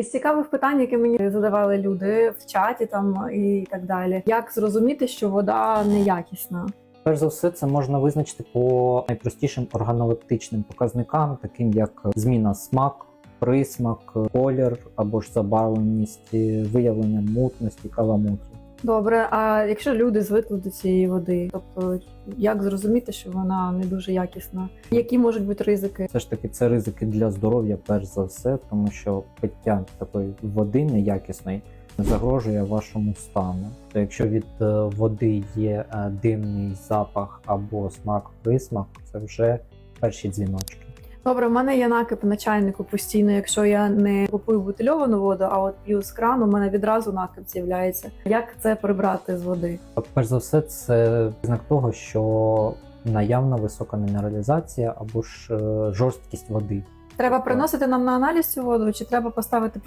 Із цікавих питань, які мені задавали люди в чаті там і так далі, як зрозуміти, що вода неякісна? Перш за все, це можна визначити по найпростішим органолептичним показникам, таким як зміна смак, присмак, колір або ж забарвленість, виявлення мутності, каламуту. Добре, а якщо люди звикли до цієї води, тобто як зрозуміти, що вона не дуже якісна? Які можуть бути ризики? Все ж таки, це ризики для здоров'я, перш за все, тому що пиття такої води неякісної загрожує вашому стану. То якщо від е, води є е, димний запах або смак, присмак, це вже перші дзвіночки. Добре, в мене є накип начальнику постійно. Якщо я не купую бутильовану воду, а от п'ю з крану, у мене відразу накип з'являється. Як це прибрати з води? Перш за все, це знак того, що наявна висока мінералізація або ж е, жорсткість води. Треба приносити нам на аналіз цю воду, чи треба поставити